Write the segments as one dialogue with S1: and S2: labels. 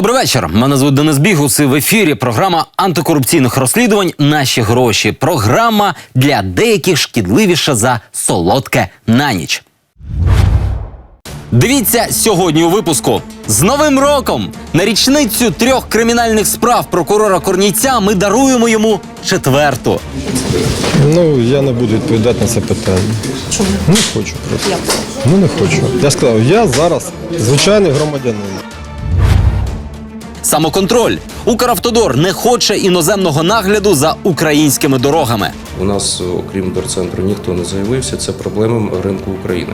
S1: Добрий вечір. Мене звуть Денис Бігус. І в ефірі програма антикорупційних розслідувань Наші гроші. Програма для деяких шкідливіша за солодке на ніч. Дивіться сьогодні у випуску з Новим роком на річницю трьох кримінальних справ прокурора Корнійця ми даруємо йому четверту.
S2: Ну, я не буду відповідати на це питання. Чому? Не хочу просто. Ну, не хочу. Я сказав, я зараз звичайний громадянин.
S1: Самоконтроль. Укравтодор не хоче іноземного нагляду за українськими дорогами.
S3: У нас, окрім дорцентру, ніхто не заявився. Це проблема ринку України.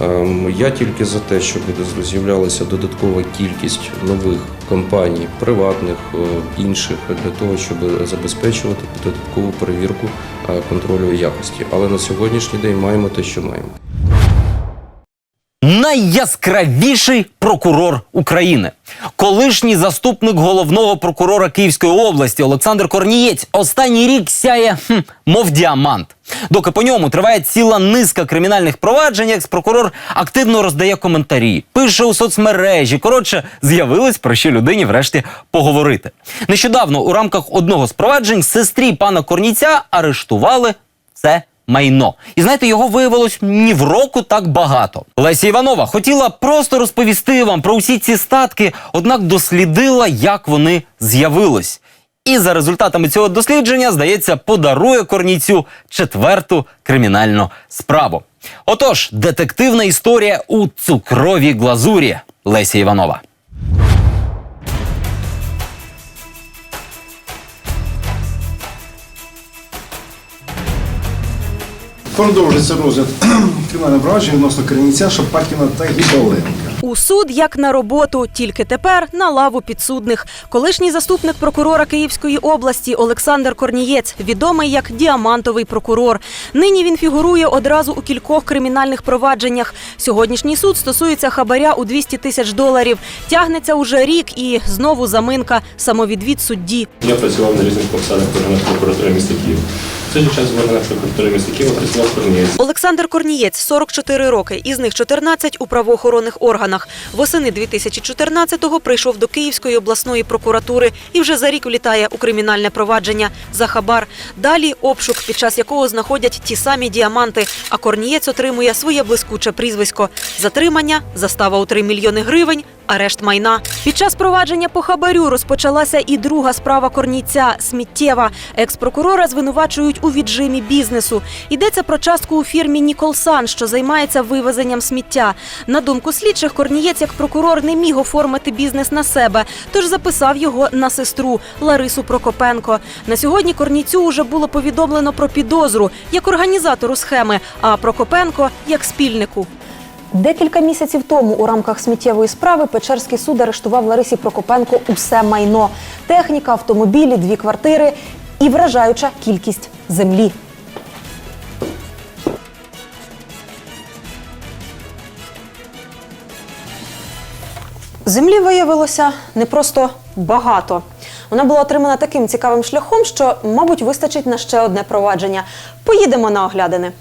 S3: Ем, Я тільки за те, щоб з'являлася додаткова кількість нових компаній, приватних, е, інших, для того, щоб забезпечувати додаткову перевірку е, контролю якості. Але на сьогоднішній день маємо те, що маємо.
S1: Найяскравіший прокурор України, колишній заступник головного прокурора Київської області Олександр Корнієць. Останній рік сяє хм, мов діамант. Доки по ньому триває ціла низка кримінальних проваджень, екс-прокурор активно роздає коментарі, пише у соцмережі. Коротше, з'явилось про що людині врешті поговорити. Нещодавно у рамках одного з проваджень сестрі пана Корніця арештували це майно. І знаєте, його виявилось ні в року так багато. Леся Іванова хотіла просто розповісти вам про усі ці статки, однак дослідила, як вони з'явились. І за результатами цього дослідження, здається, подарує Корніцю четверту кримінальну справу. Отож, детективна історія у цукровій глазурі Леся Іванова.
S4: Продовжується розгляд кримінального провадження відносно Креніця, Шапакіна та Гібаленка.
S5: У суд як на роботу, тільки тепер на лаву підсудних. Колишній заступник прокурора Київської області Олександр Корнієць, відомий як діамантовий прокурор. Нині він фігурує одразу у кількох кримінальних провадженнях. Сьогоднішній суд стосується хабаря у 200 тисяч доларів. Тягнеться уже рік і знову заминка, самовідвід судді.
S6: Я працював на різних посадах в прокуратури міста Києва. В час в органах прокуратури міста Києва Корнієць.
S5: Олександр Корнієць 44 роки, із них 14 у правоохоронних органах. Восени 2014-го прийшов до Київської обласної прокуратури і вже за рік влітає у кримінальне провадження за хабар. Далі обшук, під час якого знаходять ті самі діаманти. А Корнієць отримує своє блискуче прізвисько. Затримання, застава у 3 мільйони гривень. Арешт майна під час провадження по хабарю розпочалася і друга справа Корніця сміттєва. Екс-прокурора звинувачують у віджимі бізнесу. Йдеться про частку у фірмі Ніколсан, що займається вивезенням сміття. На думку слідчих, Корнієць як прокурор не міг оформити бізнес на себе, тож записав його на сестру Ларису Прокопенко. На сьогодні Корніцю уже було повідомлено про підозру як організатору схеми, а Прокопенко як спільнику. Декілька місяців тому у рамках сміттєвої справи Печерський суд арештував Ларисі Прокопенко усе майно: техніка, автомобілі, дві квартири і вражаюча кількість землі. Землі виявилося не просто багато. Вона була отримана таким цікавим шляхом, що, мабуть, вистачить на ще одне провадження. Поїдемо на оглядини.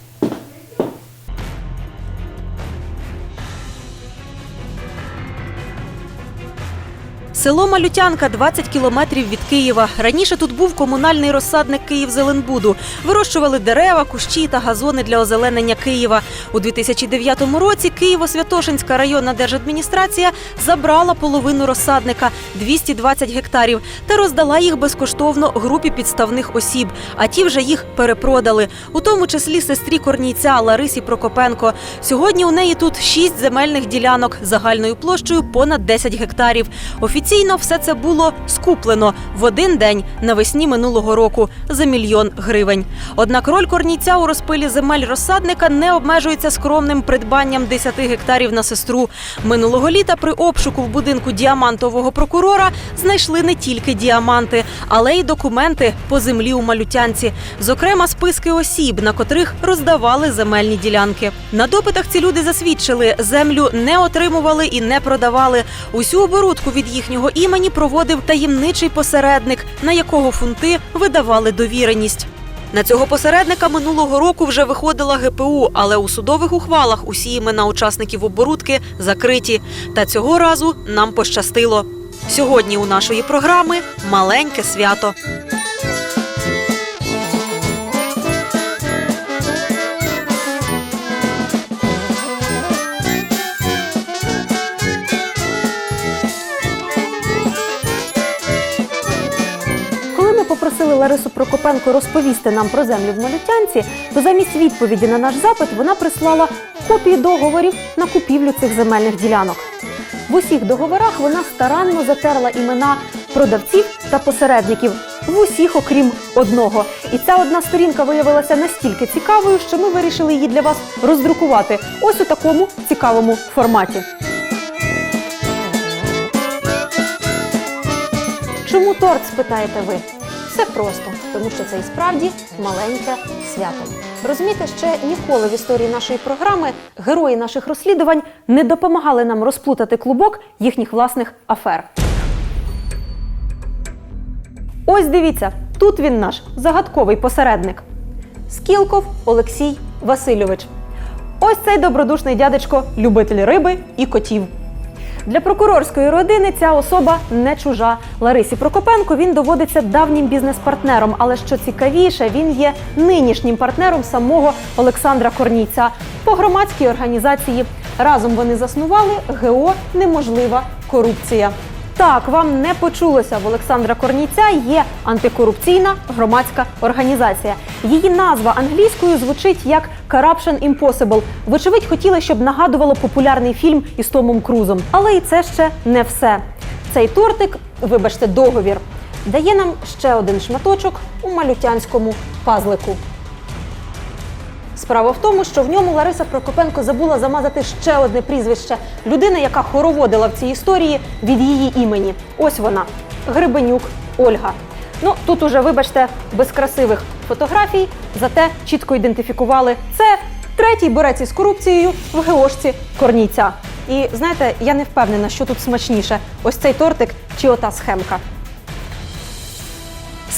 S5: Село Малютянка 20 кілометрів від Києва. Раніше тут був комунальний розсадник Київзеленбуду. Вирощували дерева, кущі та газони для озеленення Києва. У 2009 році Києво-Святошинська районна держадміністрація забрала половину розсадника 220 гектарів та роздала їх безкоштовно групі підставних осіб. А ті вже їх перепродали, у тому числі сестрі Корнійця Ларисі Прокопенко. Сьогодні у неї тут шість земельних ділянок загальною площею понад 10 гектарів. Офіційно все це було скуплено в один день навесні минулого року за мільйон гривень. Однак роль корнійця у розпилі земель розсадника не обмежується скромним придбанням 10 гектарів на сестру. Минулого літа при обшуку в будинку діамантового прокурора знайшли не тільки діаманти, але й документи по землі у малютянці, зокрема списки осіб, на котрих роздавали земельні ділянки. На допитах ці люди засвідчили, землю не отримували і не продавали. Усю оборудку від їхнього імені проводив таємничий посередник, на якого фунти видавали довіреність. На цього посередника минулого року вже виходила ГПУ, але у судових ухвалах усі імена учасників оборудки закриті. Та цього разу нам пощастило. Сьогодні у нашої програми маленьке свято. Попросили Ларису Прокопенко розповісти нам про землю в Малютянці, то замість відповіді на наш запит вона прислала копії договорів на купівлю цих земельних ділянок. В усіх договорах вона старанно затерла імена продавців та посередників в усіх, окрім одного. І ця одна сторінка виявилася настільки цікавою, що ми вирішили її для вас роздрукувати ось у такому цікавому форматі. Чому торт, спитаєте ви? Все просто, тому що це і справді маленьке свято. Розумієте, ще ніколи в історії нашої програми герої наших розслідувань не допомагали нам розплутати клубок їхніх власних афер. Ось дивіться, тут він наш загадковий посередник. Скілков Олексій Васильович. Ось цей добродушний дядечко, любитель риби і котів. Для прокурорської родини ця особа не чужа. Ларисі Прокопенко він доводиться давнім бізнес-партнером, але що цікавіше, він є нинішнім партнером самого Олександра Корнійця по громадській організації. Разом вони заснували ГО Неможлива корупція. Так, вам не почулося. В Олександра Корнійця є антикорупційна громадська організація. Її назва англійською звучить як Corruption Impossible. Вочевидь, хотіли, щоб нагадувало популярний фільм із Томом Крузом. Але і це ще не все. Цей тортик, вибачте, договір, дає нам ще один шматочок у малютянському пазлику. Справа в тому, що в ньому Лариса Прокопенко забула замазати ще одне прізвище людини, яка хороводила в цій історії від її імені. Ось вона Грибенюк Ольга. Ну тут уже, вибачте, без красивих фотографій, зате чітко ідентифікували це третій борець із корупцією в геошці Корнійця. І знаєте, я не впевнена, що тут смачніше: ось цей тортик чи ота схемка.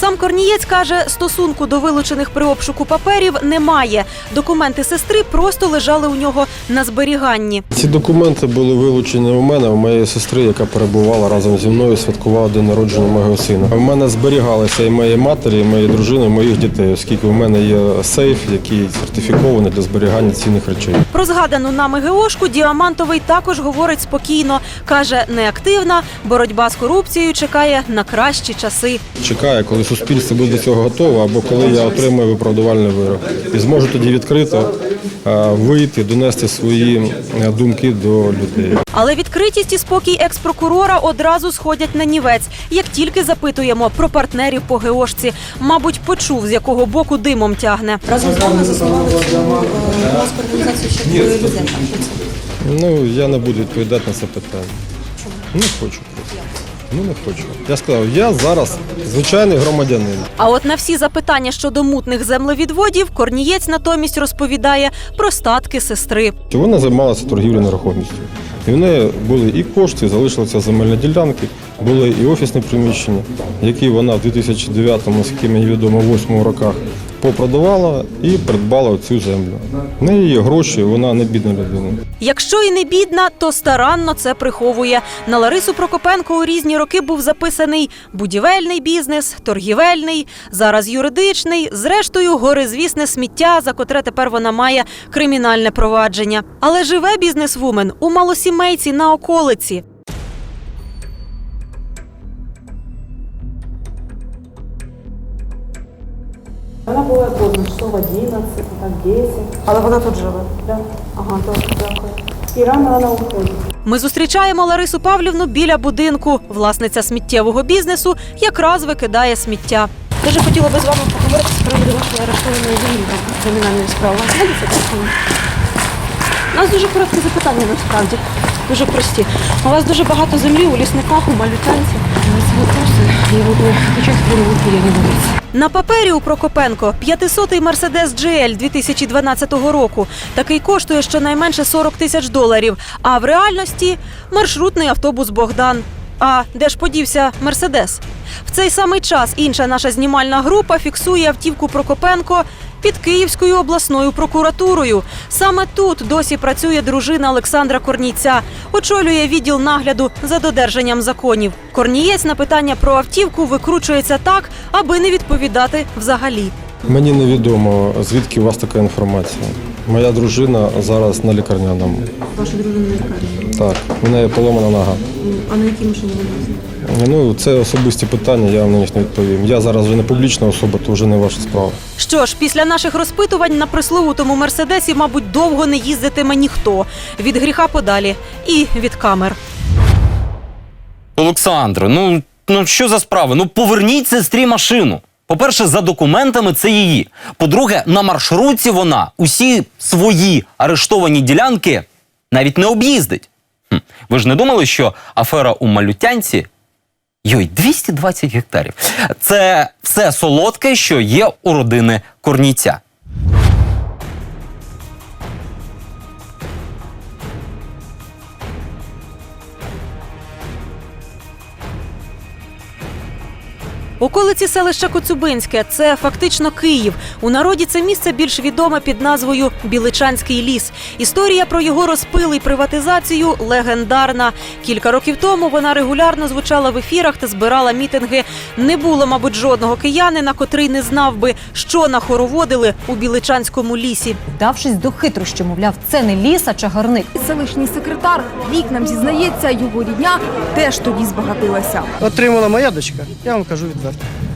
S5: Сам Корнієць каже, стосунку до вилучених при обшуку паперів немає. Документи сестри просто лежали у нього на зберіганні.
S2: Ці документи були вилучені у мене, у моєї сестри, яка перебувала разом зі мною, святкувала день народження мого сина. У мене зберігалися і моєї матері, і моєї дружини, і моїх дітей, оскільки у мене є сейф, який сертифікований для зберігання цінних речей.
S5: Про згадану нами Геошку Діамантовий також говорить спокійно. Каже, неактивна, боротьба з корупцією чекає на кращі часи.
S2: Чекає, коли суспільство буде до цього готове, або коли я отримаю виправдувальний вирок. І зможу тоді відкрито е, вийти, донести свої е, думки до людей.
S5: Але відкритість і спокій екс-прокурора одразу сходять на нівець. Як тільки запитуємо про партнерів по Геошці, мабуть, почув, з якого боку димом тягне.
S7: Разом з вами заснували е, організацію ще двоє людей.
S2: Ну, я не буду відповідати на це питання. Не хочу просто. Ну не хочу. Я сказав, я зараз звичайний громадянин.
S5: А от на всі запитання щодо мутних землевідводів Корнієць натомість розповідає про статки сестри.
S2: Вона займалася торгівлею нерухомістю. І в неї були і кошти, залишилися земельні ділянки, були і офісні приміщення, які вона в 2009, наскільки мені відомо, 8 роках попродавала і придбала цю землю. В неї гроші, вона не бідна людина.
S5: Якщо і не бідна, то старанно це приховує. На Ларису Прокопенко у різні роки був записаний будівельний бізнес, торгівельний, зараз юридичний. Зрештою, горизвісне сміття, за котре тепер вона має кримінальне провадження. Але живе бізнесвумен у малосімейці на околиці.
S8: Вона була поздно, часов 11, так 10.
S5: Але вона тут живе.
S8: Да.
S5: Ага, добре, дякую.
S8: І рано вона уходить.
S5: Ми зустрічаємо Ларису Павлівну біля будинку. Власниця сміттєвого бізнесу якраз викидає сміття.
S8: Дуже хотіла би з вами поговорити з приводу вашої арештованої землі кримінальної справи. У нас дуже коротке запитання насправді. Дуже прості. У вас дуже багато землі у лісниках, у малютянці. Ці вопроси, я буду отвечать в прямом эфире, не боюсь.
S5: На папері у Прокопенко 500-й Mercedes GL 2012 року. Такий коштує щонайменше 40 тисяч доларів. А в реальності маршрутний автобус Богдан. А де ж подівся Мерседес? В цей самий час інша наша знімальна група фіксує автівку Прокопенко під Київською обласною прокуратурою. Саме тут досі працює дружина Олександра Корнійця, очолює відділ нагляду за додержанням законів. Корнієць на питання про автівку викручується так, аби не відповідати взагалі.
S2: Мені невідомо, звідки у вас така інформація. Моя дружина зараз на лікарняному.
S7: Ваша дружина на лікарні.
S2: Так, у неї поломана нога.
S7: А на якій машині вона?
S2: Ну, це особисті питання, я на них не відповім. Я зараз вже не публічна особа, то вже не ваша справа.
S5: Що ж, після наших розпитувань на присловутому мерседесі, мабуть, довго не їздитиме ніхто від гріха подалі і від камер.
S1: Олександре, ну, ну що за справа? Ну поверніть сестрі машину. По-перше, за документами це її. По-друге, на маршрутці вона усі свої арештовані ділянки навіть не об'їздить. Хм. Ви ж не думали, що афера у Малютянці Йой, 220 гектарів. Це все солодке, що є у родини Корніця.
S5: Околиці селища Коцюбинське це фактично Київ. У народі це місце більш відоме під назвою Біличанський ліс. Історія про його розпил і приватизацію легендарна. Кілька років тому вона регулярно звучала в ефірах та збирала мітинги. Не було, мабуть, жодного киянина, котрий не знав би, що нахороводили у Біличанському лісі.
S9: Вдавшись до хитрощі, мовляв, це не ліс, а чагарник.
S7: Селищний секретар рік нам зізнається, його рідня теж тоді збагатилася.
S10: отримала моя дочка, я вам кажу відверто. cosas.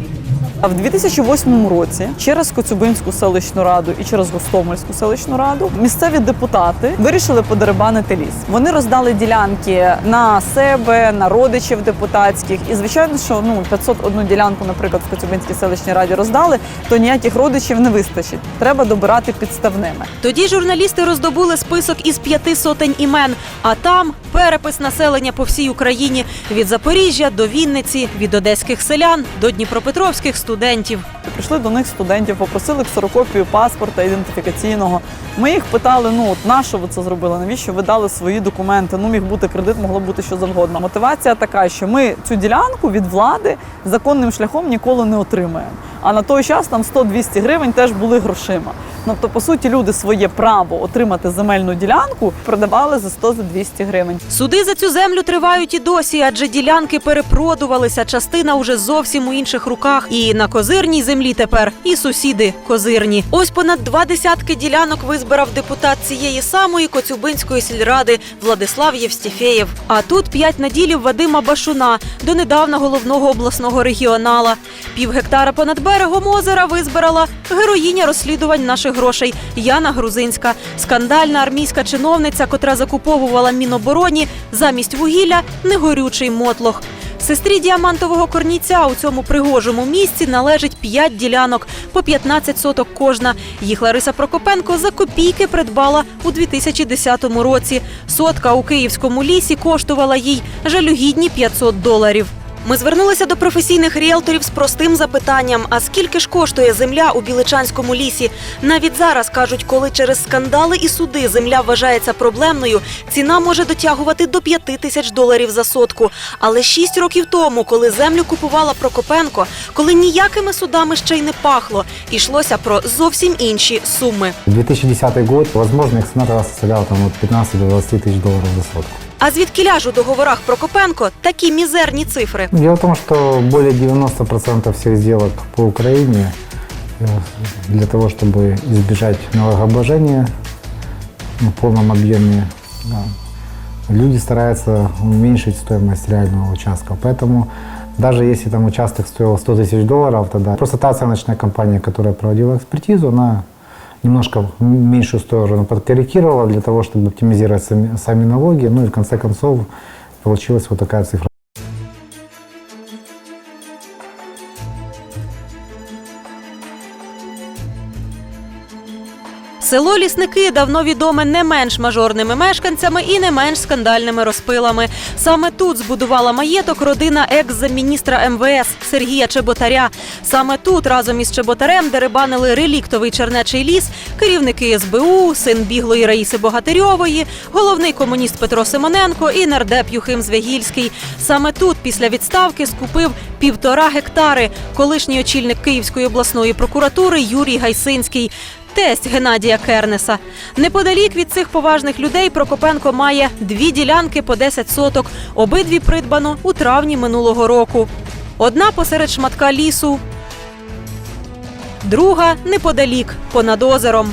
S11: А в 2008 році через Коцюбинську селищну раду і через Гостомельську селищну раду місцеві депутати вирішили подерибанити ліс. Вони роздали ділянки на себе, на родичів депутатських. І звичайно, що ну 501 ділянку, наприклад, в Коцюбинській селищній раді роздали, то ніяких родичів не вистачить. Треба добирати підставними.
S5: Тоді журналісти роздобули список із п'яти сотень імен, а там перепис населення по всій Україні від Запоріжжя до Вінниці, від одеських селян до дніпропетровських студентів.
S11: Прийшли до них студентів, попросили ксерокопію паспорта ідентифікаційного. Ми їх питали: ну от на що ви це зробили? Навіщо ви дали свої документи? Ну міг бути кредит, могло бути що завгодно. Мотивація така, що ми цю ділянку від влади законним шляхом ніколи не отримаємо. А на той час там 100-200 гривень теж були грошима. Тобто, по суті, люди своє право отримати земельну ділянку продавали за 100-200 гривень.
S5: Суди за цю землю тривають і досі, адже ділянки перепродувалися. Частина уже зовсім у інших руках. І на козирній землі тепер і сусіди козирні. Ось понад два десятки ділянок визбирав депутат цієї самої Коцюбинської сільради Владислав Євстіфеєв. А тут п'ять наділів Вадима Башуна, донедавна головного обласного регіонала. Пів гектара понад берегом озера визбирала героїня розслідувань наших грошей Яна Грузинська, скандальна армійська чиновниця, котра закуповувала Мінобороні замість вугілля негорючий мотлох. Сестрі діамантового корніця у цьому пригожому місці належить 5 ділянок по 15 соток кожна. Їх Лариса Прокопенко за копійки придбала у 2010 році. Сотка у київському лісі коштувала їй жалюгідні 500 доларів. Ми звернулися до професійних ріелторів з простим запитанням: а скільки ж коштує земля у Біличанському лісі? Навіть зараз кажуть, коли через скандали і суди земля вважається проблемною, ціна може дотягувати до 5 тисяч доларів за сотку. Але 6 років тому, коли землю купувала Прокопенко, коли ніякими судами ще й не пахло, йшлося про зовсім інші суми.
S10: 2010 год, цена тогда составляла там от 15 до 20 тысяч долларов за сотку.
S5: А звідки ляж у договорах Прокопенко такі мізерні цифри?
S10: Дело в том, что более 90% всех сделок по Украине э, для того, чтобы избежать налогообложения ну, в полном объеме, да, люди стараются уменьшить стоимость реального участка. Поэтому даже если там участок стоил 100 тысяч долларов, тогда просто та оценочная компания, которая проводила экспертизу, она немножко в меньшую сторону подкорректировала для того, чтобы оптимизировать сами, сами налоги. Ну и в конце концов получилась вот такая цифра.
S5: Село Лісники давно відоме не менш мажорними мешканцями і не менш скандальними розпилами. Саме тут збудувала маєток родина екс-замміністра МВС Сергія Чеботаря. Саме тут разом із Чеботарем дерибанили реліктовий чернечий ліс, керівники СБУ, син біглої Раїси Богатирьової, головний комуніст Петро Симоненко і нардеп Юхим Звягільський. Саме тут після відставки скупив півтора гектари колишній очільник Київської обласної прокуратури Юрій Гайсинський. Тесть Геннадія Кернеса. Неподалік від цих поважних людей Прокопенко має дві ділянки по 10 соток. Обидві придбано у травні минулого року. Одна посеред шматка лісу, друга неподалік, понад озером.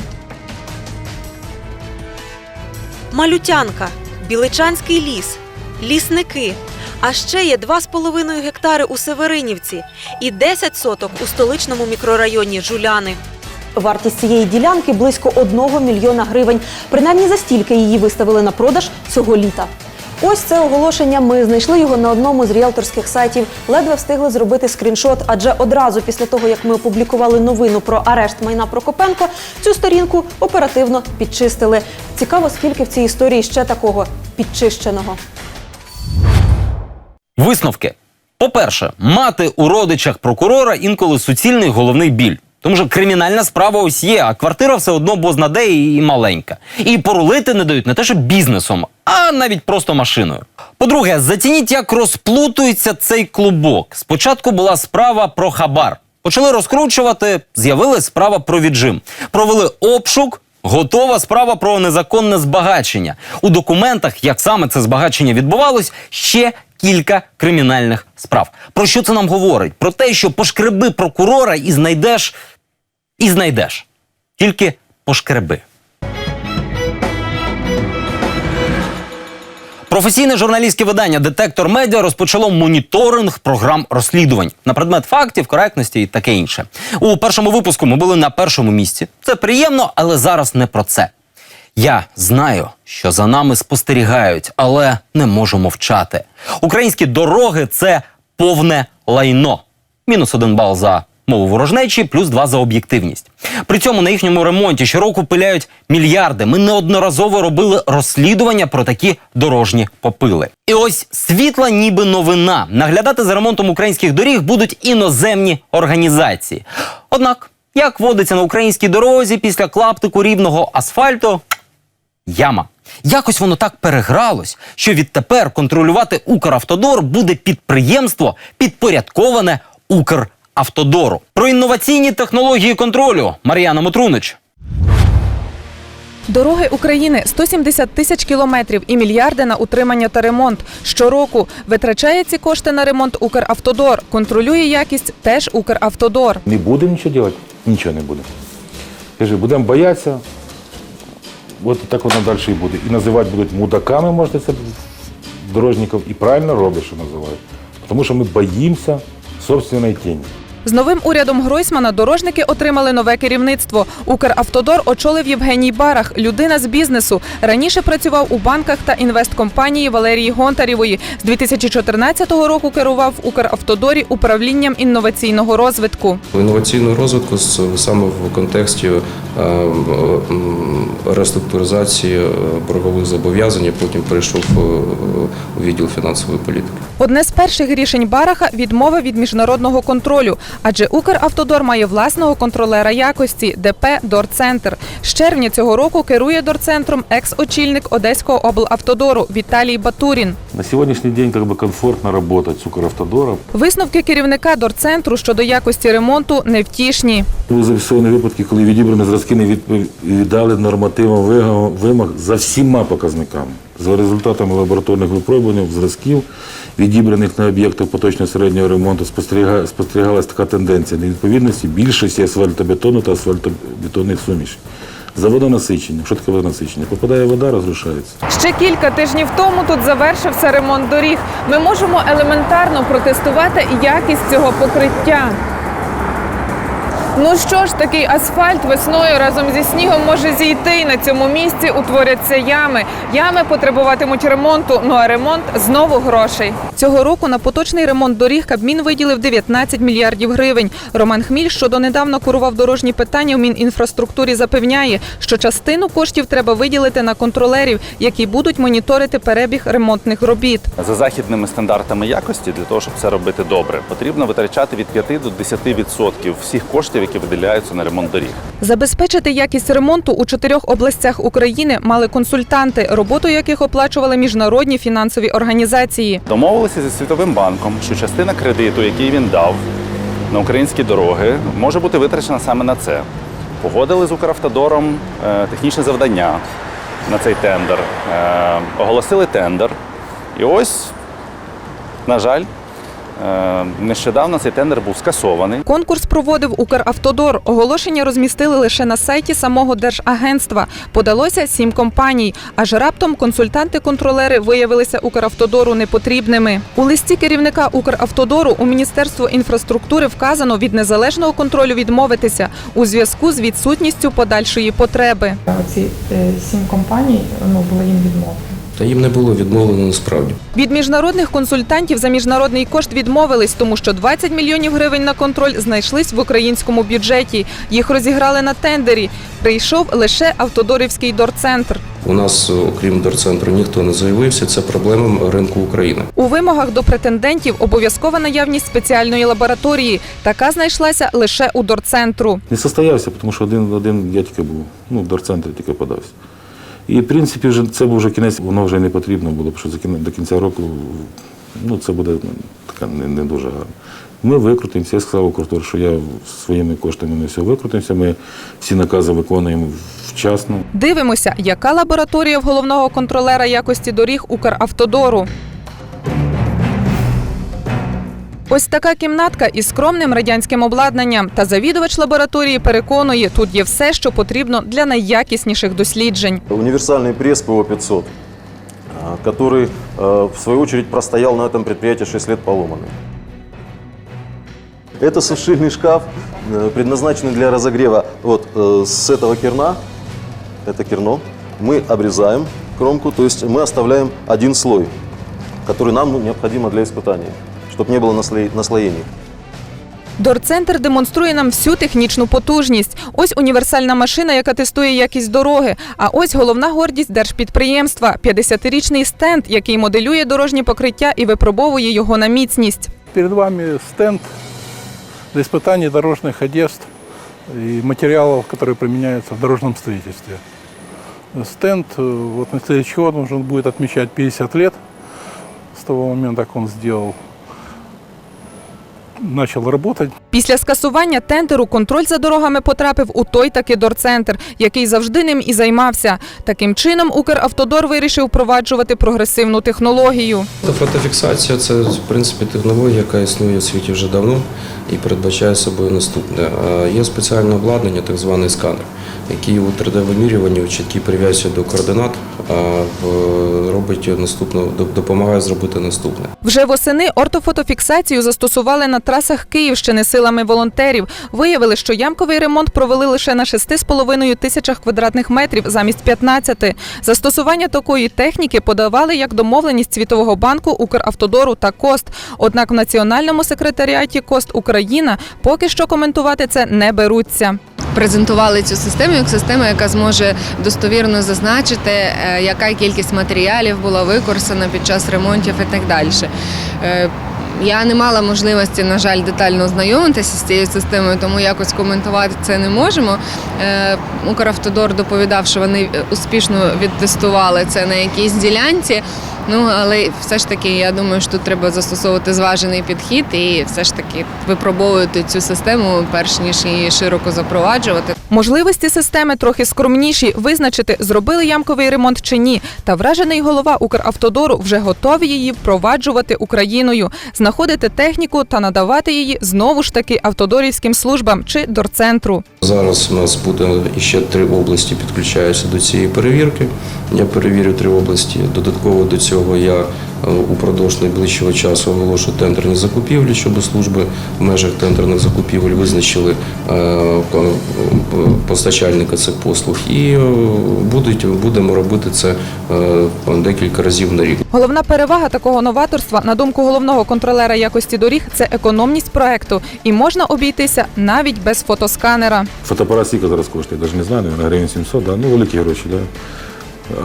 S5: Малютянка, Біличанський ліс, лісники. А ще є 2,5 гектари у Северинівці і 10 соток у столичному мікрорайоні Жуляни. Вартість цієї ділянки близько 1 мільйона гривень. Принаймні за стільки її виставили на продаж цього літа. Ось це оголошення. Ми знайшли його на одному з ріелторських сайтів. Ледве встигли зробити скріншот, адже одразу після того, як ми опублікували новину про арешт майна Прокопенко, цю сторінку оперативно підчистили. Цікаво, скільки в цій історії ще такого підчищеного.
S1: Висновки. По-перше, мати у родичах прокурора інколи суцільний головний біль. Тому що кримінальна справа ось є, а квартира все одно бознаде і маленька. І порулити не дають не те, що бізнесом, а навіть просто машиною. По-друге, зацініть, як розплутується цей клубок. Спочатку була справа про хабар. Почали розкручувати, з'явилась справа про віджим. Провели обшук, готова справа про незаконне збагачення. У документах, як саме це збагачення відбувалось, ще кілька кримінальних справ. Про що це нам говорить? Про те, що пошкреби прокурора і знайдеш, і знайдеш. Тільки пошкреби. Професійне журналістське видання Детектор Медіа розпочало моніторинг програм розслідувань на предмет фактів, коректності і таке інше. У першому випуску ми були на першому місці. Це приємно, але зараз не про це. Я знаю, що за нами спостерігають, але не можу мовчати. Українські дороги це повне лайно. Мінус один бал за мову ворожнечі, плюс два за об'єктивність. При цьому на їхньому ремонті щороку пиляють мільярди. Ми неодноразово робили розслідування про такі дорожні попили. І ось світла, ніби новина. Наглядати за ремонтом українських доріг будуть іноземні організації. Однак, як водиться на українській дорозі після клаптику рівного асфальту, яма. Якось воно так перегралось, що відтепер контролювати Укравтодор буде підприємство, підпорядковане Укравтодору. Про інноваційні технології контролю Мар'яна Мотрунич.
S12: Дороги України 170 тисяч кілометрів і мільярди на утримання та ремонт. Щороку витрачає ці кошти на ремонт Укравтодор. Контролює якість теж Укравтодор.
S13: Не будемо нічого робити, нічого не буде. Кажи, будемо боятися, от так воно далі і буде. І називати будуть мудаками, можете це дорожників, і правильно роблять, що називають. Тому що ми боїмося собственної тіні.
S12: З новим урядом Гройсмана дорожники отримали нове керівництво. Укравтодор очолив Євгеній Барах, людина з бізнесу. Раніше працював у банках та інвесткомпанії Валерії Гонтарєвої. З 2014 року керував в Укравтодорі управлінням інноваційного розвитку.
S3: Інноваційного розвитку саме в контексті е, реструктуризації е, боргових зобов'язань, я потім перейшов е, у відділ фінансової політики.
S12: Одне з перших рішень Бараха відмова від міжнародного контролю, адже Укравтодор має власного контролера якості ДП Дорцентр. З червня цього року керує дорцентром екс-очільник Одеського облавтодору Віталій Батурін.
S13: На сьогоднішній день бы, комфортно працювати з Укравтодором.
S12: Висновки керівника дорцентру щодо якості ремонту невтішні.
S13: Були зафіксовані випадки, коли відібрані зразки не відповідали нормативам вимог- вимог за всіма показниками. За результатами лабораторних випробувань зразків, відібраних на об'єктах поточного середнього ремонту, спостерігалася така тенденція невідповідності більшості асфальтобетону та асфальтобетонних сумішей. За водонасичення. Що таке водонасичення? Попадає вода, розрушається.
S12: Ще кілька тижнів тому тут завершився ремонт доріг. Ми можемо елементарно протестувати якість цього покриття. Ну що ж, такий асфальт весною разом зі снігом може зійти. І На цьому місці утворяться ями. Ями потребуватимуть ремонту. Ну а ремонт знову грошей. Цього року на поточний ремонт доріг Кабмін виділив 19 мільярдів гривень. Роман Хміль, що донедавна курував дорожні питання в Мінінфраструктурі, запевняє, що частину коштів треба виділити на контролерів, які будуть моніторити перебіг ремонтних робіт.
S14: За західними стандартами якості, для того, щоб це робити добре, потрібно витрачати від 5 до 10% всіх коштів, які виділяються на ремонт доріг.
S12: Забезпечити якість ремонту у чотирьох областях України мали консультанти, роботу яких оплачували міжнародні фінансові організації.
S14: Домовилися зі Світовим банком, що частина кредиту, який він дав на українські дороги, може бути витрачена саме на це. Погодили з Укравтодором е, технічне завдання на цей тендер, е, оголосили тендер. І ось, на жаль, нещодавно цей тендер був скасований.
S12: Конкурс проводив Укравтодор. Оголошення розмістили лише на сайті самого держагентства. Подалося сім компаній. Аж раптом консультанти-контролери виявилися Укравтодору непотрібними. У листі керівника Укравтодору у Міністерство інфраструктури вказано від незалежного контролю відмовитися у зв'язку з відсутністю подальшої потреби.
S11: Ці сім компаній ну було їм відмовлено.
S3: Та їм не було відмовлено насправді.
S12: Від міжнародних консультантів за міжнародний кошт відмовились, тому що 20 мільйонів гривень на контроль знайшлись в українському бюджеті. Їх розіграли на тендері. Прийшов лише автодорівський дорцентр.
S3: У нас, е, окрім дорцентру, ніхто не заявився. Це проблема ринку України.
S12: У вимогах до претендентів обов'язкова наявність спеціальної лабораторії. Така знайшлася лише у дорцентру.
S13: Не состоявся, тому що один один я тільки був, ну, в дорцентрі тільки подався. І, в принципі, вже це був вже кінець, воно вже не потрібно було, що до кінця року ну, це буде ну, така не, не дуже гарно. Ми викрутимося, я сказав Куртур, що я своїми коштами не все викрутимося, ми всі накази виконуємо вчасно.
S12: Дивимося, яка лабораторія в головного контролера якості доріг Укравтодору. Ось така кімнатка із скромним радянським обладнанням. Та завідувач лабораторії переконує, тут є все, що потрібно для найякісніших досліджень.
S15: Универсальный пресс ПО-500, а, который, э, в свою очередь, простоял на этом предприятии 6 лет поломанный. Это сушильный шкаф, э, предназначенный для разогрева. Вот э, с этого керна, это керно, мы обрезаем кромку, то есть мы оставляем один слой, который нам ну, необходимо для испытаний, чтобы не было наслои- наслоений.
S12: Дорцентр демонструє нам всю технічну потужність. Ось універсальна машина, яка тестує якість дороги. А ось головна гордість держпідприємства 50-річний стенд, який моделює дорожнє покриття і випробовує його на міцність.
S16: Перед вами стенд для испытаний дорожных одежд и материалов, которые применяются в дорожном строительстве. Стенд э, вот на следующий год нужно будет отмечать 50 лет с того момента, как он сделал, начал работать.
S12: Після скасування тендеру контроль за дорогами потрапив у той таки дорцентр, який завжди ним і займався. Таким чином, Укравтодор вирішив впроваджувати прогресивну технологію.
S3: Та Фотофіксація це в принципі технологія, яка існує в світі вже давно і передбачає собою наступне. Є спеціальне обладнання, так званий сканер, який у 3D-вимірюванні у чіткій прив'язці до координат робить наступно, допомагає зробити наступне.
S12: Вже восени ортофотофіксацію застосували на трасах Київщини силами волонтерів. Виявили, що ямковий ремонт провели лише на 6,5 тисячах квадратних метрів замість 15. Застосування такої техніки подавали як домовленість Світового банку, Укравтодору та КОСТ. Однак в Національному секретаріаті КОСТ Україна поки що коментувати це не беруться.
S17: Презентували цю систему як систему, яка зможе достовірно зазначити, е, яка кількість матеріалів була використана під час ремонтів і так далі. Я не мала можливості, на жаль, детально ознайомитися з цією системою, тому якось коментувати це не можемо. Е, Укравтодор доповідав, що вони успішно відтестували це на якійсь ділянці. Ну але все ж таки, я думаю, що тут треба застосовувати зважений підхід і все ж таки випробовувати цю систему, перш ніж її широко запроваджувати.
S12: Можливості системи трохи скромніші визначити, зробили ямковий ремонт чи ні. Та вражений голова Укравтодору вже готові її впроваджувати Україною, знаходити техніку та надавати її знову ж таки автодорівським службам чи дорцентру.
S3: Зараз у нас буде ще три області підключаються до цієї перевірки. Я перевірю три області. Додатково до цього я упродовж найближчого часу оголошують тендерні закупівлі, щоб служби в межах тендерних закупівель визначили е, постачальника цих послуг і е, будуть, будемо робити це е, декілька разів на рік.
S12: Головна перевага такого новаторства, на думку головного контролера якості доріг, це економність проекту, і можна обійтися навіть без фотосканера.
S13: Фотоапарат скільки зараз коштує, навіть не знаю, наверное, гривень 700, да? ну великі гроші. Да?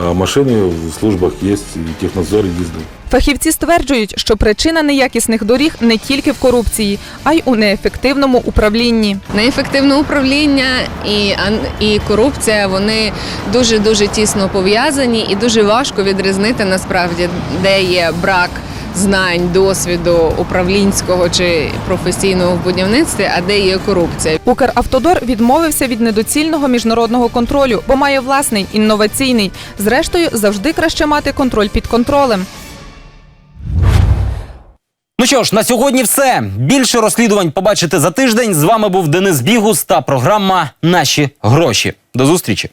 S13: А машини в службах є, і технадзор їздить.
S12: Фахівці стверджують, що причина неякісних доріг не тільки в корупції, а й у неефективному управлінні.
S17: Неефективне управління і, і корупція вони дуже дуже тісно пов'язані і дуже важко відрізнити насправді, де є брак знань, досвіду управлінського чи професійного в будівництві, а де є корупція.
S12: Укравтодор відмовився від недоцільного міжнародного контролю, бо має власний інноваційний. Зрештою, завжди краще мати контроль під контролем.
S1: Ну що ж, на сьогодні все. Більше розслідувань побачите за тиждень. З вами був Денис Бігус та програма Наші гроші. До зустрічі.